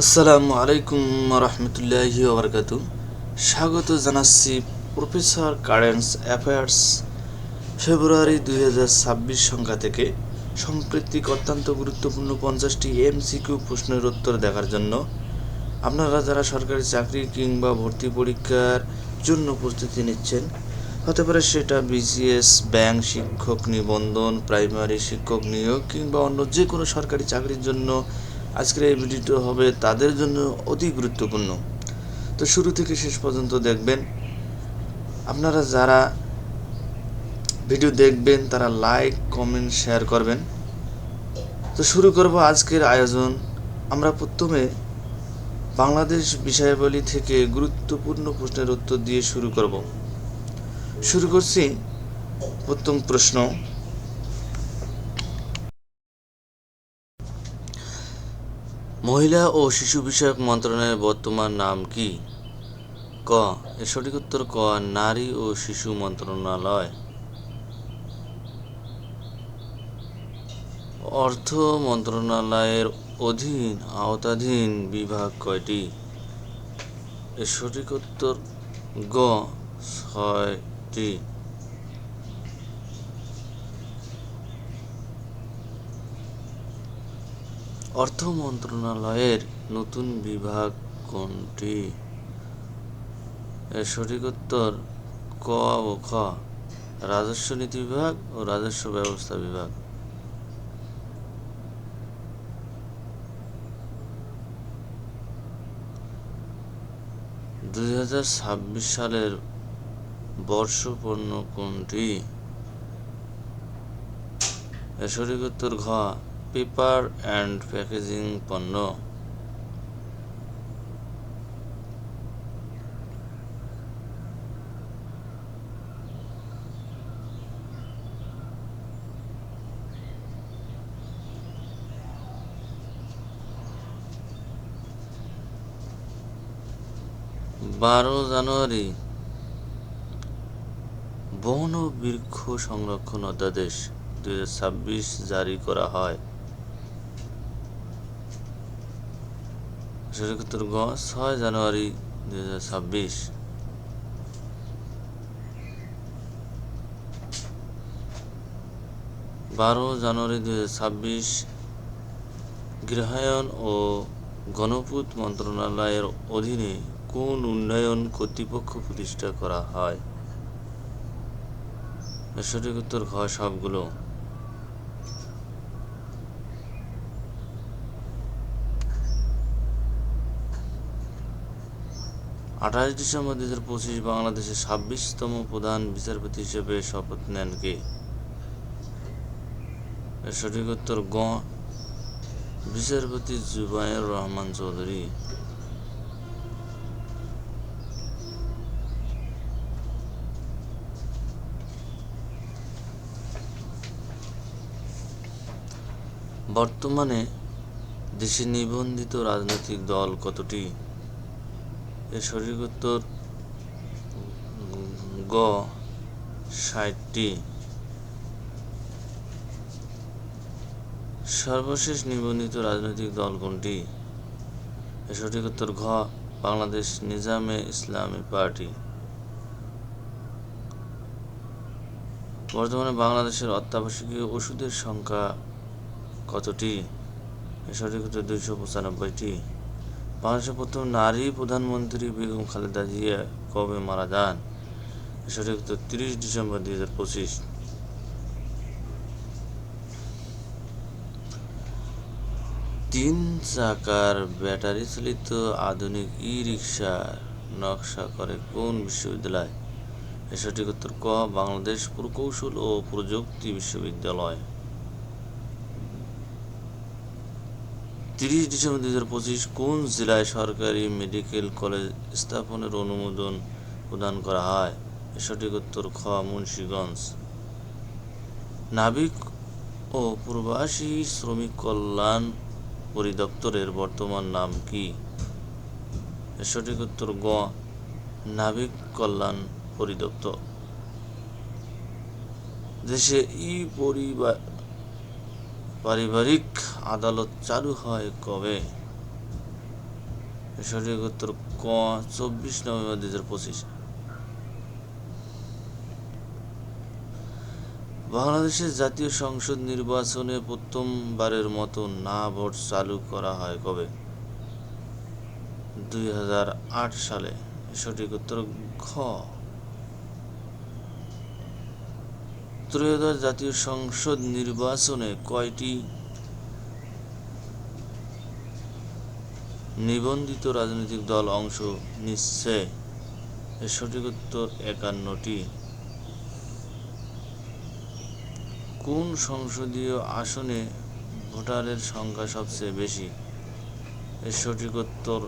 আসসালামু আলাইকুম রহমতুল্লাহি ওবরকাত। স্বাগত জানাচ্ছি প্রফেসর কারেন্স অ্যাফেয়ার্স। ফেব্রুয়ারি দুই হাজার ছাব্বিশ সংখ্যা থেকে সাম্প্রতিক অত্যন্ত গুরুত্বপূর্ণ পঞ্চাশটি এমসিকিউ প্রশ্নের উত্তর দেখার জন্য আপনারা যারা সরকারি চাকরি কিংবা ভর্তি পরীক্ষার জন্য প্রস্তুতি নিচ্ছেন, হতে পারে সেটা বিসিএস ব্যাংক শিক্ষক নিবন্ধন, প্রাইমারি শিক্ষক নিয়োগ কিংবা অন্য যে কোনো সরকারি চাকরির জন্য আজকের এই ভিডিওটি হবে তাদের জন্য অতি গুরুত্বপূর্ণ। তো শুরু থেকে শেষ পর্যন্ত দেখবেন, আপনারা যারা ভিডিও দেখবেন, তারা লাইক কমেন্ট শেয়ার করবেন। তো শুরু করব আজকের আয়োজন। আমরা প্রথমে বাংলাদেশ বিষয়াবলী থেকে গুরুত্বপূর্ণ প্রশ্নের উত্তর দিয়ে শুরু করব। শুরু করছি প্রথম প্রশ্ন। মহিলা ও শিশু বিষয়ক মন্ত্রণালয়ের বর্তমান নাম কি? ক, এর সঠিক উত্তর ক, নারী ও শিশু মন্ত্রণালয়। অর্থ মন্ত্রণালয়ের অধীন, আওতাধীন বিভাগ কয়টি? এর সঠিক উত্তর গ, ছয়টি। অর্থ মন্ত্রণালয়ের নতুন বিভাগ কোনটি? এর সঠিক উত্তর ক ও খ। রাজস্ব নীতি বিভাগ ও রাজস্ব ব্যবস্থা বিভাগ। দুই হাজার ছাব্বিশ সালের বর্ষপণ্য কোনটি? সঠিক উত্তর ঘ। পেপার অ্যান্ড প্যাকেজিং পণ্য। বারো জানুয়ারি, বন বৃক্ষ সংরক্ষণ অধ্যাদেশ দুই হাজার ছাব্বিশ জারি করা হয়। উত্তর গ ছয় জানুয়ারি দুই হাজার ছাব্বিশ। বারো জানুয়ারি দুই হাজার ছাব্বিশ গৃহায়ন ও গণপূত মন্ত্রণালয়ের অধীনে কোন উন্নয়ন কর্তৃপক্ষ প্রতিষ্ঠা করা হয়? সঠিক উত্তর ঘ সবগুলো। আঠাশ ডিসেম্বর দুই হাজার পঁচিশ বাংলাদেশের ছাব্বিশতম প্রধান বিচারপতি হিসেবে শপথ নেন কে? সঠিক উত্তর গ। বিচারপতি জুবায়ের রহমান চৌধুরী। বর্তমানে দেশে নিবন্ধিত রাজনৈতিক দল কতটি? এর সঠিক উত্তর গ, ষাটটি। সর্বশেষ নিবন্ধিত রাজনৈতিক দল কোনটি? এর সঠিক উত্তর ঘ, বাংলাদেশ নিজামে ইসলামী পার্টি। বর্তমানে বাংলাদেশের অত্যাবশ্যকীয় ওষুধের সংখ্যা কতটি? সঠিক উত্তর দুইশো পঁচানব্বইটি। বাংলাদেশের প্রথম নারী প্রধানমন্ত্রী বেগম খালেদা জিয়া কবে মারা যান? সঠিক উত্তর তিরিশ ডিসেম্বর দুই হাজার পঁচিশ। তিন চাকার ব্যাটারি চালিত আধুনিক ই রিক্সার নকশা করে কোন বিশ্ববিদ্যালয়? সঠিক উত্তর ক, বাংলাদেশ প্রকৌশল ও প্রযুক্তি বিশ্ববিদ্যালয়। তিরিশ ডিসেম্বর দুই হাজার পঁচিশ কোন জেলায় সরকারি মেডিকেল কলেজ স্থাপনের অনুমোদন প্রদান করা হয়? সঠিক উত্তর খ, মুন্সীগঞ্জ। নাবিক ও প্রবাসী শ্রমিক কল্যাণ পরিদপ্তরের বর্তমান নাম কি? সঠিক উত্তর গ, নাবিক কল্যাণ পরিদপ্তর। দেশে ই পরিবার পারিবারিক আদালত চালু হয় কবে? সঠিক উত্তর ক, চব্বিশ নভেম্বর দুই হাজার পঁচিশ। বাংলাদেশের জাতীয় সংসদ নির্বাচনে প্রথমবারের মতো না ভোট চালু করা হয় কবে? দুই হাজার আট সালে। সঠিক উত্তর খ ত্রয়োদশ জাতীয় সংসদ নির্বাচনে কয়টি নিবন্ধিত রাজনৈতিক দল অংশ নিচ্ছে। এর সঠিক উত্তর একান্নটি। কোন সংসদীয় আসনে ভোটারের সংখ্যা সবচেয়ে বেশি? এর সঠিক উত্তর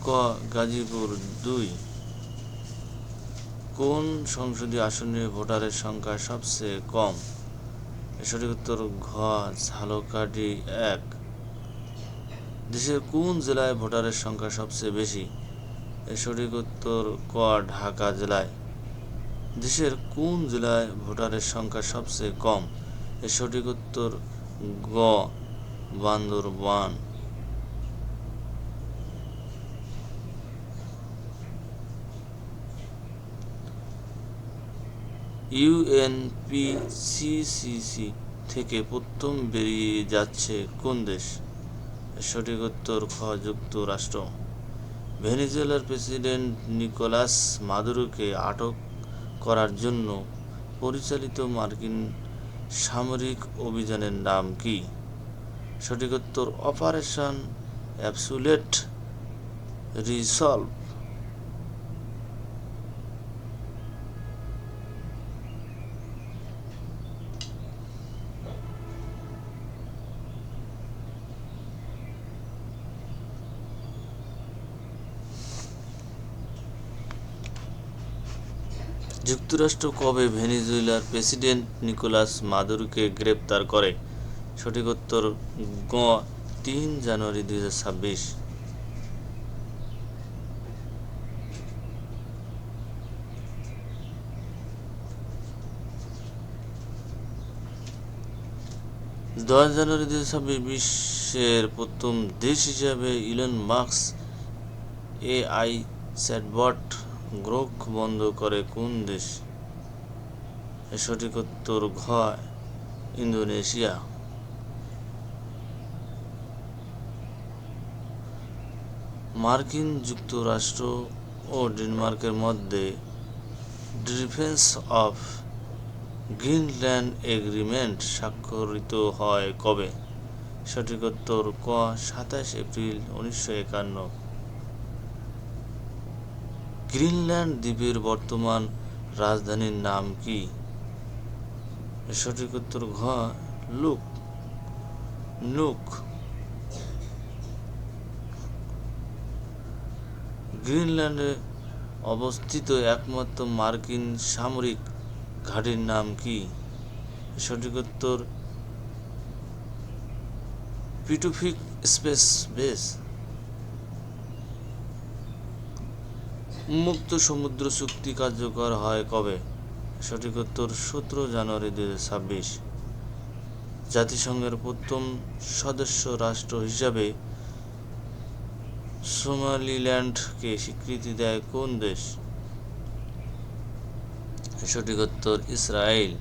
ক, গাজীপুর দুই। কোন সংসদীয় আসনে ভোটারের সংখ্যা সবচেয়ে কম? এর সঠিক উত্তর ঘ, ঝালকাঠি এক। দেশের কোন জেলায় ভোটারের সংখ্যা সবচেয়ে বেশি? সঠিক উত্তর ক, ঢাকা জেলায়। দেশের কোন জেলায় ভোটারের সংখ্যা সবচেয়ে কম? এর সঠিক উত্তর গ, বান্দরবান। ইউএনপিসিসিসি থেকে প্রথম বেরিয়ে যাচ্ছে কোন দেশ? সঠিক উত্তর খ যুক্তরাষ্ট্র ভেনিজুয়েলার প্রেসিডেন্ট নিকোলাস মাদুরোকে আটক করার জন্য পরিচালিত মার্কিন সামরিক অভিযানের নাম কি? সঠিকোত্তর অপারেশন অ্যাবসুলেট রিসলভ। যুক্তরাষ্ট্র কবে ভেনিজুয়েলার প্রেসিডেন্ট নিকোলাস মাদুরোকে গ্রেপ্তার করে? সঠিক উত্তর, গ, তিন জানুয়ারি দুই হাজার ছাব্বিশ। দশ জানুয়ারি দুই হাজার ছাব্বিশ, বিশ্বের প্রথম দেশ হিসাবে Elon Musk's AI chatbot Grok বন্ধ করে কোন দেশ? এর সঠিক উত্তর ঘ ইন্দোনেশিয়া। মার্কিন যুক্তরাষ্ট্র ও ডেনমার্কের মধ্যে ডিফেন্স অফ গ্রিনল্যান্ড এগ্রিমেন্ট স্বাক্ষরিত হয় কবে? সঠিক উত্তর ক, সাতাশ এপ্রিল উনিশশো একান্ন। গ্রিনল্যান্ড দ্বীপের বর্তমান রাজধানীর নাম কি? সঠিক উত্তর ঘ, লুক। নুক গ্রিনল্যান্ডে অবস্থিত একমাত্র মার্কিন সামরিক ঘাটির নাম কি? সঠিক উত্তর পিটুফিক স্পেস বেস। মুক্ত সমুদ্র চুক্তি কার্যকর হয় কবে? সঠিক উত্তর সতেরো জানুয়ারি হাজার ছাব্বিশ। জাতিসংঘের প্রথম সদস্য রাষ্ট্র হিসাবে সোমালিল্যান্ডকে স্বীকৃতি দেয় কোন দেশ? সঠিক উত্তর, ইসরায়েল।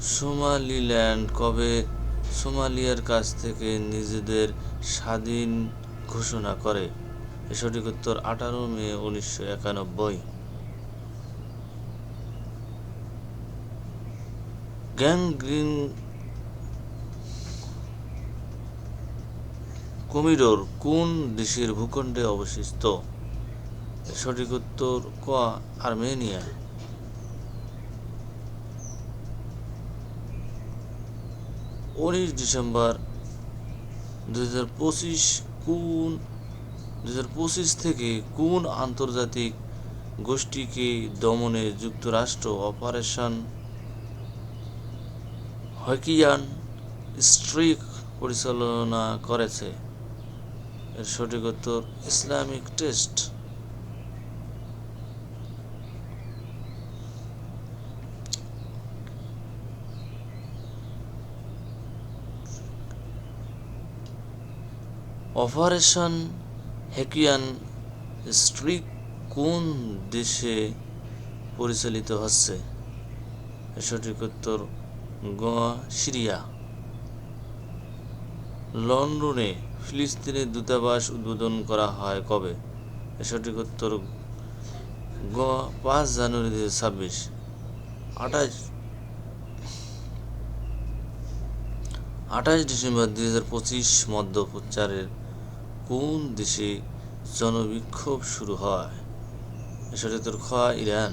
সোমালিল্যান্ড কবে সোমালিয়ার কাছ থেকে নিজেদের স্বাধীন ঘোষণা করে? সঠিক উত্তর আঠারো মে উনিশশো একানব্বই। গ্যাংগ্রিন কমিডোর কোন দেশের ভূখণ্ডে অবস্থিত? সঠিক উত্তর ক, আর্মেনিয়া। উনিশ ডিসেম্বর দুই হাজার পঁচিশ কোন দুই হাজার পঁচিশ থেকে কোন আন্তর্জাতিক গোষ্ঠীকে দমনে যুক্তরাষ্ট্র অপারেশন হকিয়ান স্ট্রিক পরিচালনা করেছে? এর সঠিক উত্তর, Islamic test. Operation Hawkeye strike কোন দেশে পরিচালিত হচ্ছে? সঠিক উত্তর সিরিয়া। লন্ডনে ফিলিস্তিনের দূতাবাস উদ্বোধন করা হয় কবে? সঠিক উত্তর গ পাঁচ জানুয়ারি দু হাজার ছাব্বিশ। আঠাশ আঠাশ ডিসেম্বর দুই হাজার পঁচিশ মধ্য প্রচারের কোন দেশে জনবিক্ষোভ শুরু হয়? উত্তর খ ইরান।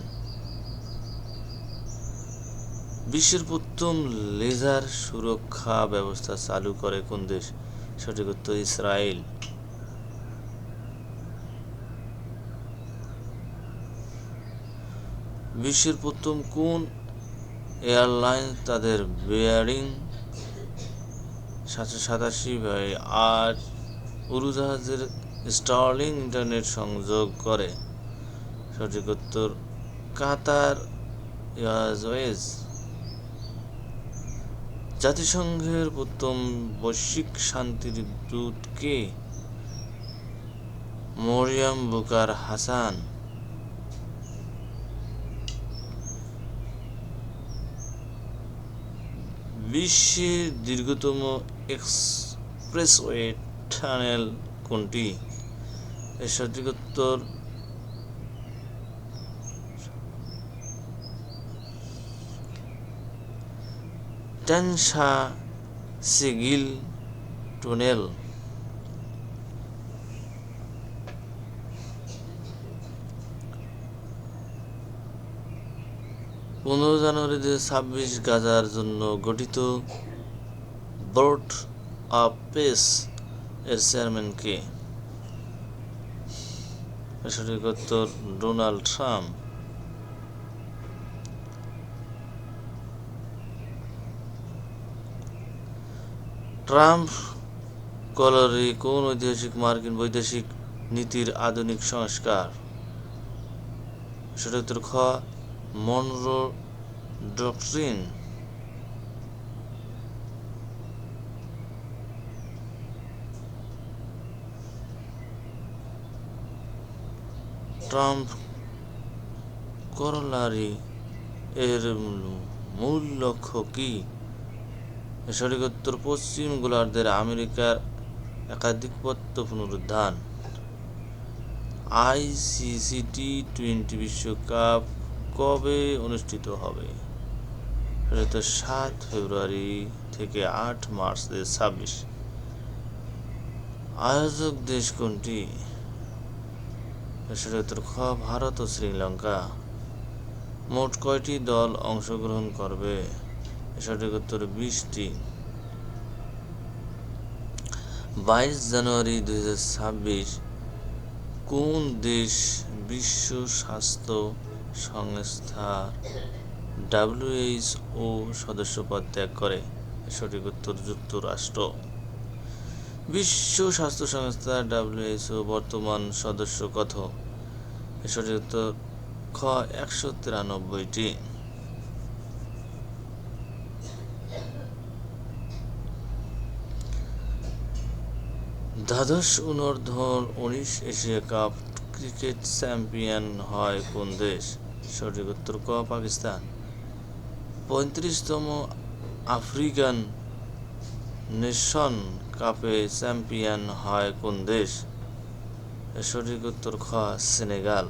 বিশ্বের প্রথম লেজার সুরক্ষা ব্যবস্থা চালু করে কোন দেশ? সঠিক উত্তর ইসরায়েল। বিশ্বের প্রথম কোন এয়ারলাইন তাদের বেয়ারিং সাতশো সাতাশি আট উড়োজাহাজের স্টার্লিং ইন্টারনেট সংযোগ করে। সঠিক উত্তর, কাতার এয়ারওয়েজ জাতিসংঘের প্রথম বৈশ্বিক শান্তির দূত কে? মরিয়াম বুকার হাসান। বিশ্বের দীর্ঘতম এক্সপ্রেসওয়ে টানেল কোনটি? এর সঠিক উত্তর টেনসা সিগিল টুনেল। পনেরো জানুয়ারি দু ছাব্বিশ গাজার জন্য গঠিত বোর্ড অফ পেস এর চেয়ারম্যান কে? সঠিক উত্তর ডোনাল্ড ট্রাম্প। ট্রাম্প কলারে কোন ঐতিহাসিক, মার্কিন বৈদেশিক নীতির আধুনিক সংস্কার? সেটা উত্তর খ, মনরো ডক্ট্রিন। ট্রাম্প করলারি এর মূল লক্ষ্য কি? সঠিক উত্তর পশ্চিম গোলার্ধের আমেরিকার একাধিপত্য পুনরুদ্ধার। আইসিসি টি টোয়েন্টি বিশ্বকাপ কবে অনুষ্ঠিত হবে? সাত ফেব্রুয়ারি থেকে আট মার্চ দু ছাব্বিশ। আয়োজক দেশ কোনটি? সেটা খ, ভারত ও শ্রীলঙ্কা। মোট কয়টি দল অংশগ্রহণ করবে? সঠিক উত্তর বিশটি। বাইশ জানুয়ারি দুই হাজার ছাব্বিশ, কোন দেশ বিশ্ব স্বাস্থ্য সংস্থার ডাব্লিউএইচও সদস্যপদ ত্যাগ করে? সঠিক উত্তর যুক্তরাষ্ট্র। বিশ্ব স্বাস্থ্য সংস্থা ডাব্লিউএইচও বর্তমান সদস্য কত সঠিক উত্তর খ, একশো তিরানব্বইটি। দ্বাদশ অনূর্ধ্ব উনিশ এশিয়া কাপ ক্রিকেট চ্যাম্পিয়ন হয় কোন দেশ? সঠিক উত্তর ক, পাকিস্তান। পঁয়ত্রিশতম আফ্রিকান নেশন কাপে চ্যাম্পিয়ন হয় কোন দেশ? সঠিক উত্তর খ সেনেগাল।